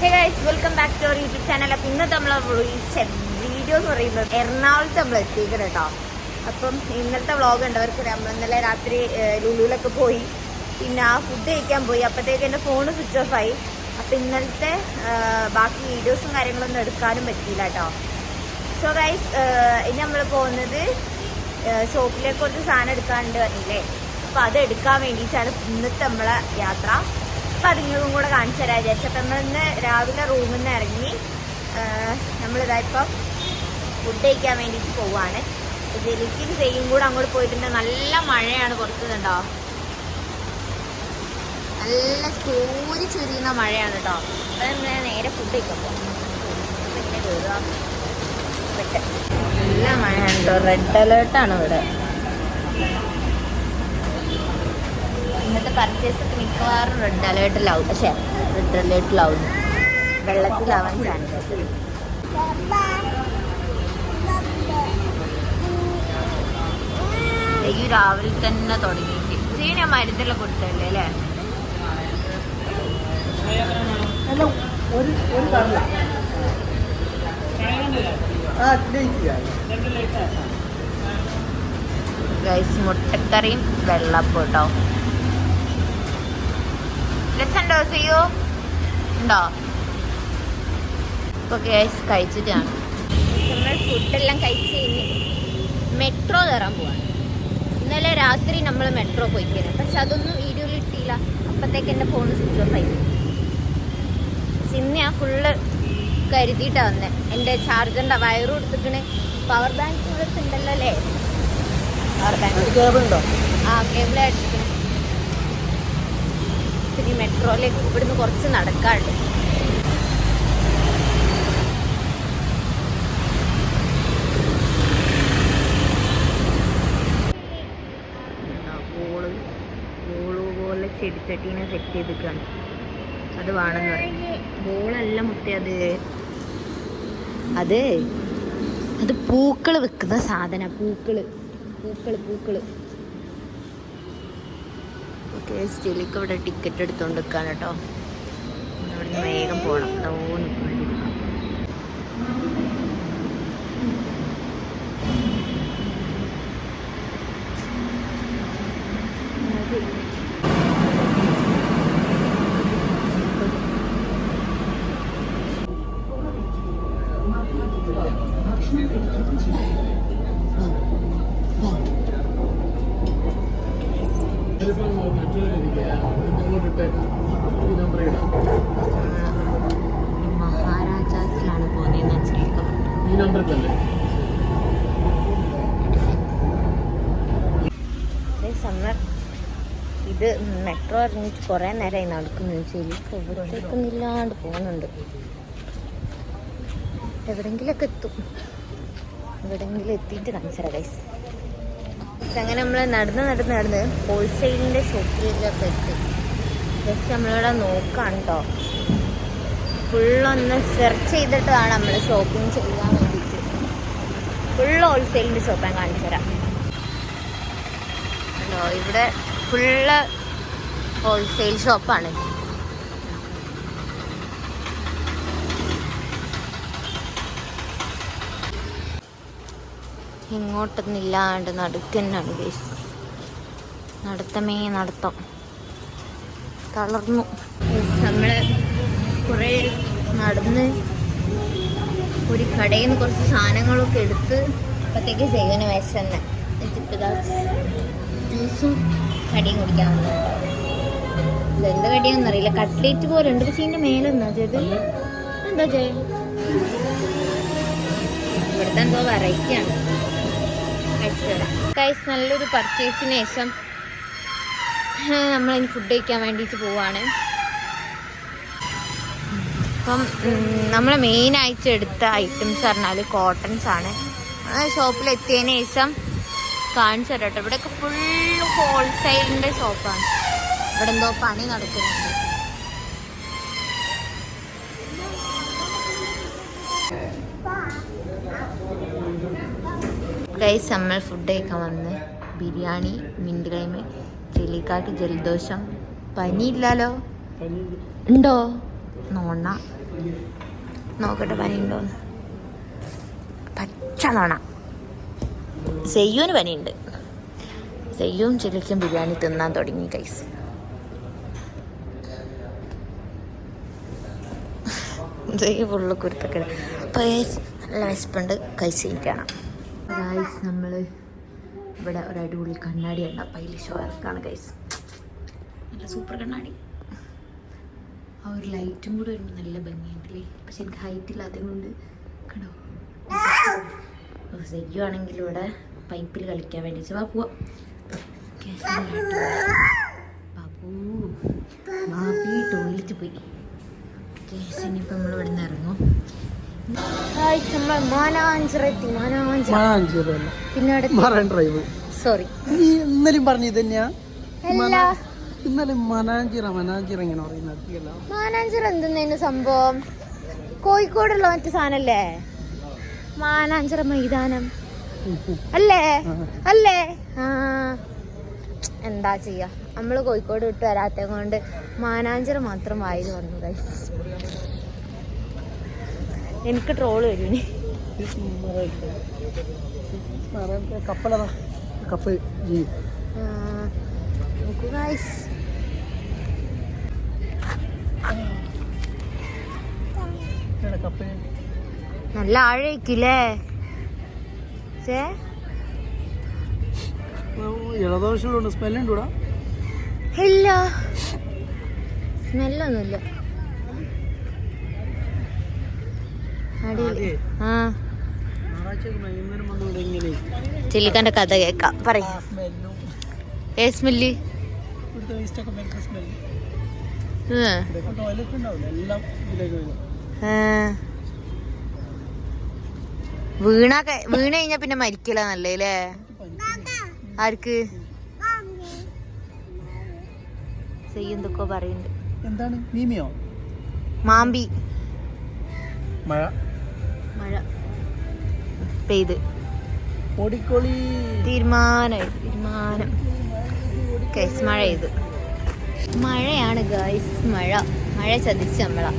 Hey welcome back to YouTube channel അപ്പം ഇന്ന് നമ്മൾ വീഡിയോ എന്ന് പറയുന്നത് എറണാകുളത്ത് നമ്മൾ എത്തിക്കണം കേട്ടോ അപ്പം ഇന്നത്തെ വ്ളോഗ് ഉണ്ടവർക്ക് നമ്മൾ ഇന്നലെ രാത്രി ലുലുവിലൊക്കെ പോയി. പിന്നെ ആ ഫുഡ് കഴിക്കാൻ പോയി. അപ്പോഴത്തേക്ക് എന്റെ ഫോൺ സ്വിച്ച് ഓഫ് ആയി. അപ്പം ഇന്നലത്തെ ബാക്കി വീഡിയോസും കാര്യങ്ങളൊന്നും എടുക്കാനും പറ്റിയില്ല കേട്ടോ സോ ഗൈസ് ഇനി നമ്മൾ പോകുന്നത് ഷോപ്പിലേക്ക് കുറച്ച് സാധനം എടുക്കാണ്ട് വന്നില്ലേ അപ്പോൾ അത് എടുക്കാൻ വേണ്ടിയിട്ടാണ് ഇന്നത്തെ നമ്മളെ യാത്ര. നിങ്ങൾക്കും കൂടെ കാണിച്ചു തരാൻ വിചാരിച്ചപ്പോൾ നമ്മൾ ഇന്ന് രാവിലെ റൂമിൽ നിന്ന് ഇറങ്ങി നമ്മളിതാ ഇപ്പം ഫുഡ് കഴിക്കാൻ വേണ്ടിയിട്ട് പോവാണ്. ജലിക്കും ചെയ്യും കൂടെ അങ്ങോട്ട് പോയിട്ടുണ്ട്. നല്ല മഴയാണ് പുറത്തുനിന്നുണ്ടോ നല്ല ചൂരി ചുരിയുന്ന മഴയാണ് കേട്ടോ. അപ്പം നമ്മൾ നേരെ ഫുഡ് അപ്പം ഇങ്ങനെ കയറുക. നല്ല മഴയാണ് കേട്ടോ. റെഡ് അലേർട്ടാണ് ഇവിടെ. ഇന്നത്തെ പർച്ചേസ് ഒക്കെ മിക്കവാറും റെഡ് അലേർട്ടിലാവും പക്ഷേ റെഡ് അലേർട്ടിലാവും വെള്ളത്തിലാവാൻ ചാൻസ് ഈ രാവിലെ തന്നെ തുടങ്ങിയിട്ട്. ഇത് ഞാൻ മരുന്നെല്ലാം കൊടുത്തല്ലേ അല്ലേ? ഗൈസ് മുട്ടക്കറിയും വെള്ളപ്പം കേട്ടോ രസമുണ്ടോ ചെയ്യോ ഉണ്ടോ? ഇപ്പൊ ഗൈസ് കഴിച്ചിട്ടാണ്. നമ്മൾ ഫുഡെല്ലാം കഴിച്ച് മെട്രോ കയറാൻ പോവാണ്. ഇന്നലെ രാത്രി നമ്മൾ മെട്രോ പോയിക്കുന്നത് പക്ഷെ അതൊന്നും വീഡിയോയിൽ ഇട്ടില്ല. അപ്പത്തേക്ക് എന്റെ ഫോൺ സ്വിച്ച് ഓഫ് ആയി. ഇന്ന് ഞാൻ ഫുള്ള് കരുതിയിട്ടാ വന്നെ. എന്റെ ചാർജറിന്റെ വയറും എടുത്തിക്കണ് പവർ ബാങ്ക് ഉണ്ടല്ലോ അല്ലേ? പവർ ബാങ്ക് കേബിൾ ഉണ്ടോ? ആ കേബിൾ അടിച്ചിട്ട് പിന്നെ മെട്രോയിലേക്ക് ഇവിടുന്ന് കുറച്ച് പോലെ ചെടിച്ചട്ടീനെ സെറ്റ് ചെയ്തിട്ടാണ് അത് വേണമെന്ന് പറയും. ബോളല്ല മുട്ട അത്. അത് അത് വെക്കുന്ന സാധന പൂക്കൾ. പൂക്കൾ പൂക്കൾ. ഓക്കെ സ്റ്റെലിക്ക് ഇവിടെ ടിക്കറ്റ് എടുത്തോണ്ട് നിൽക്കാൻ കേട്ടോ. വേഗം പോകണം ഓ മഹാരാജാസിലാണ് പോകുന്നതെന്ന് വെച്ചിരിക്കും ഈ നമ്പർ തന്നെ സമ്മർ ഇത് മെട്രോ ഇറങ്ങിയിട്ട് കുറേ നേരമായി നടക്കുന്നു. ശരിക്കും ഇവിടത്തേക്കൊന്നില്ലാണ്ട് പോകുന്നുണ്ട്. എവിടെങ്കിലൊക്കെ എത്തും. എവിടെങ്കിലും എത്തിയിട്ട് കാണിച്ചാൽ ഗൈസ് അങ്ങനെ നമ്മൾ നടന്ന് നടന്ന് നടന്ന് ഹോൾസെയിലിന്റെ ഷോപ്പിലൊക്കെ എത്തി. ജസ്റ്റ് നമ്മളിവിടെ നോക്കാം കേട്ടോ ഫുള്ളൊന്ന് സെർച്ച് ചെയ്തിട്ടാണ് നമ്മൾ ഷോപ്പിംഗ് ചെയ്യാൻ വേണ്ടിയിട്ട്. ഫുൾ ഹോൾസെയിലിന്റെ ഷോപ്പ് ഞാൻ കാണിച്ചു തരാം. ഇവിടെ ഫുള്ള് ഹോൾസെയിൽ ഷോപ്പാണ് ഇങ്ങോട്ടൊന്നില്ലാണ്ട് നടുക്കന്നാണ് ഗേസ് നടത്തമേ നടത്തം. തളർന്നു. നമ്മൾ കുറേ നടന്ന് ഒരു കടയിൽ നിന്ന് കുറച്ച് സാധനങ്ങളൊക്കെ എടുത്ത് അപ്പോഴത്തേക്ക് സേവന വിശന്ന് എന്നിട്ടിപ്പതാ ജ്യൂസും കടിയും കുടിക്കാൻ വന്നു. ഇതെന്ത് കടിയാണെന്ന് അറിയില്ല കട്ട്ലേറ്റ് പോലെ ഉണ്ട്. ഇതിന്റെ മേലെ എന്നാ ചെയ്ത് എന്താ ചെയ്യാൻ ഇവിടുത്തെ എന്തോ ആണ് ഗൈസ് നല്ലൊരു പർച്ചേസിന് ശേഷം നമ്മളതിന് ഫുഡ് കഴിക്കാൻ വേണ്ടിയിട്ട് പോവാണ്. അപ്പം നമ്മൾ മെയിനായിട്ട് എടുത്ത ഐറ്റംസ് പറഞ്ഞാൽ കോട്ടൺസ് ആണ്. ഷോപ്പിൽ എത്തിയതിന് ശേഷം കാണിച്ചു തരാം കേട്ടോ ഇവിടെയൊക്കെ ഫുള്ള് ഹോൾസെയിലിന്റെ ഷോപ്പാണ് ഇവിടെ എന്തോ പണി നടക്കുന്നുണ്ട്. ഗൈസ് നമ്മൾ ഫുഡ് കഴിക്കാൻ വന്ന്. ബിരിയാണി മിന്റ് കൈമ് ചെലിക്കാക്ക് ജലദോഷം. പനിയില്ലല്ലോ ഉണ്ടോ? നോണ. നോക്കട്ടെ പനിയുണ്ടോന്ന് പച്ച നോണ. സെയ്യൂന് പനിയുണ്ട്. സെയ്യും ചെലിക്കും ബിരിയാണി തിന്നാൻ തുടങ്ങി ഗൈസ് ഫുള്ള് കുരുത്തക്കട. അപ്പോൾ നല്ല വിശപ്പുണ്ട്. കഴിച്ചിരിക്കണം. ഗൈസ് നമ്മൾ ഇവിടെ ഒരു അടിപൊളി കണ്ണാടി ഉണ്ട്. അപ്പം അതിൽ ഷോർക്കാണ് ഗൈസ് നല്ല സൂപ്പർ കണ്ണാടി. ആ ഒരു ലൈറ്റും കൂടെ വരുമ്പോൾ നല്ല ഭംഗിയുണ്ടല്ലേ? പക്ഷെ എനിക്ക് ഹൈറ്റ് ഇല്ലാത്തത് കൊണ്ട്? കണ്ടോ സെയ്യുവാണെങ്കിൽ ഇവിടെ പൈപ്പിൽ കളിക്കാൻ വേണ്ടി. വാ പോവാം. ബാബു ടോയ്ലറ്റ് പോയി. കേസിനിപ്പോൾ നമ്മൾ ഇവിടെ നിന്ന് ഇറങ്ങും. Marine drive. സോറി നീ ഇന്നലെയും പറഞ്ഞു തന്നെയാ ഇന്നലെ മനാഞ്ചിറ മനാഞ്ചിറ ഇങ്ങനെ പറയുന്നത് മാനാഞ്ചിറ എന്തെന്നു സംഭവം? കോഴിക്കോടുള്ള മറ്റു സാധനല്ലേ? മാനാഞ്ചിറ മൈതാനം. അല്ലേ? അല്ലേ? ആ. എന്താ ചെയ്യാ? നമ്മൾ കോഴിക്കോട് വിട്ട് വരാത്തത് കൊണ്ട് മാനാഞ്ചിറ മാത്രം വായിൽ വന്നു. എനിക്ക് ട്രോൾ വരും കപ്പലതാ കപ്പൽ നോക്കൂ ഗൈസ് നല്ല ആഴേക്കില്ലേ? ചേ ജലദോഷമുണ്ട്. സ്മെല്ലുണ്ട് ഇവിടെ ഇല്ല. സ്മെല്ലൊന്നുമില്ല അടിപൊളി ആ ഞായറാഴ്ച വൈകുന്നേരം വന്നു ഇവിടെ ഇങ്ങനെ ചില്ലിക്കാന്റെ കഥ കേക്കാം. പറയും. ഏ സ്മെല്ല്? വീണ വീണ് കഴിഞ്ഞാ പിന്നെ മരിക്കില്ല നല്ലേ ആർക്ക്? എന്തൊക്കെ പറയുന്നുണ്ട്. എന്താണ്? മാമ്പി. മഴ. മഴ പെയ്ത്. ഓടിക്കോളി തീരുമാനമായി തീരുമാനം. കേസ് മഴ ചെയ്ത് മഴയാണ് ഗൈസ് മഴ. മഴ ചതിച്ച് നമ്മളാ.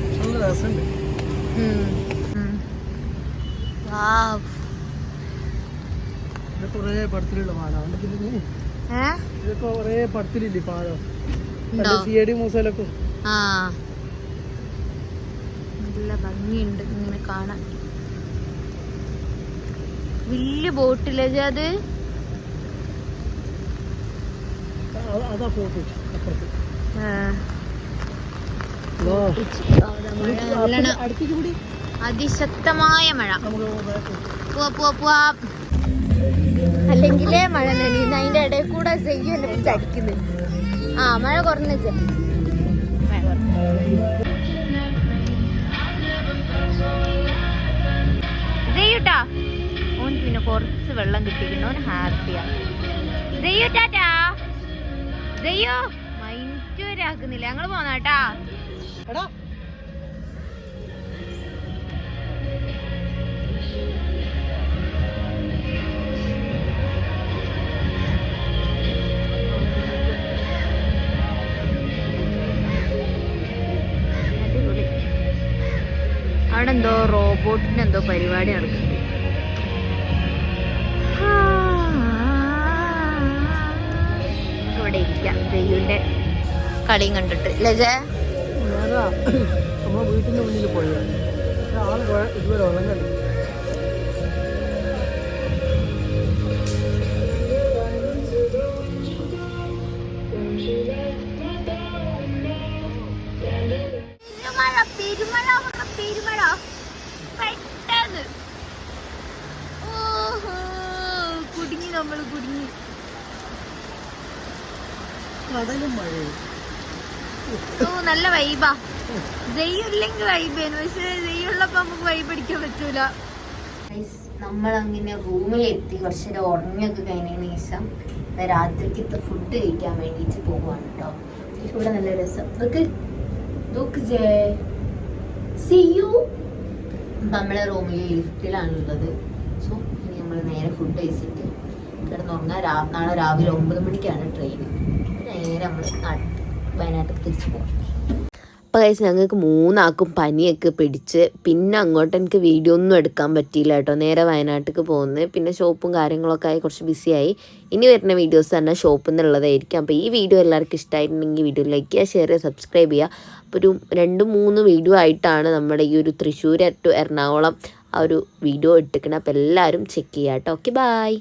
നല്ല ഭംഗിയുണ്ട് ഇങ്ങനെ കാണാൻ വലിയ ബോട്ടില്ലേ അത് അ- അതാ ഫോട്ടോ അപ്പുറത്ത് ആ. ഓ. ആ, ദാ മഴ നല്ലോണം ബോട്ടില്ലേ അത് അതിശക്തമായ മഴ. അല്ലെങ്കിലേ മഴ നനയുന്ന. അതിന്റെ ഇടയിൽ കൂടെ ചെയ്യും എന്നെ പിടിച്ച് അടിക്കുന്നു ആ മഴ കുറഞ്ഞ മഴ കുറഞ്ഞു. ചെയ്യൂട്ടാ ഓൻ പിന്നെ കുറച്ച് വെള്ളം കിട്ടിക്കുന്നു ഹാപ്പിയാക്കുന്നില്ല ഹാപ്പിയാ ചെയ്യൂ ടാറ്റാ? ചെയ്യോ മൈൻഡ് വരെ ആക്കുന്നില്ല ഞങ്ങൾ പോന്നാട്ടാ അവിടെ എന്തോ റോബോട്ടിന് എന്തോ പരിപാടി നടക്കുന്നുണ്ട്. ഇരിക്കാം ജയുവിന്റെ കളിയും കണ്ടിട്ട്. ഇല്ലേ ജയ വീട്ടിന്റെ മുന്നിൽ പോയത് ഇതുവരെ ഉറങ്ങണ്ട കടലും മഴയും. ഓ നല്ല വൈബാ ജയ്യില്ലെങ്കിൽ വൈബേനു പക്ഷെ ജയ്യുള്ളപ്പോ നമുക്ക് വൈബ് അടിക്കാൻ പറ്റൂല. നമ്മൾ അങ്ങനെ റൂമിലെത്തി കുറച്ചൊരു ഉറങ്ങിയൊക്കെ കഴിഞ്ഞതിന് ശേഷം രാത്രിക്ക് രാത്രിക്കത്തെ ഫുഡ് കഴിക്കാൻ വേണ്ടിയിട്ട് പോവാണ് കേട്ടോ ഇവിടെ നല്ല രസം. നമ്മളെ റൂമിൽ ലിഫ്റ്റിലാണുള്ളത്. സോ ഇനി നമ്മൾ നേരെ ഫുഡ് കഴിച്ചിട്ട് കിടന്നുറങ്ങാൻ നാളെ രാവിലെ ഒമ്പത് മണിക്കാണ് ട്രെയിൻ നേരെ നമ്മൾ വയനാട്ടിൽ തിരിച്ചു പോകും അപ്പോൾ കഴിച്ച് ഞങ്ങൾക്ക് മൂന്നാക്കും പനിയൊക്കെ പിടിച്ച് പിന്നെ അങ്ങോട്ട് എനിക്ക് വീഡിയോ ഒന്നും എടുക്കാൻ പറ്റിയില്ല കേട്ടോ. നേരെ വയനാട്ടിലേക്ക് പോകുന്നത്. പിന്നെ ഷോപ്പും കാര്യങ്ങളൊക്കെ ആയി കുറച്ച് ബിസിയായി ഇനി വരുന്ന വീഡിയോസ് തന്നെ ഷോപ്പിൽ നിന്നുള്ളതായിരിക്കും അപ്പോൾ ഈ വീഡിയോ എല്ലാവർക്കും ഇഷ്ടമായിട്ടുണ്ടെങ്കിൽ വീഡിയോ ലൈക്ക് ചെയ്യുക ഷെയർ ചെയ്യുക സബ്സ്ക്രൈബ് ചെയ്യുക. അപ്പോൾ ഒരു രണ്ട് മൂന്ന് വീഡിയോ ആയിട്ടാണ് നമ്മുടെ ഈ ഒരു തൃശ്ശൂർ ടു എറണാകുളം ആ ഒരു വീഡിയോ ഇട്ടിക്കണം അപ്പോൾ എല്ലാവരും ചെക്ക് ചെയ്യാം കേട്ടോ. Okay bye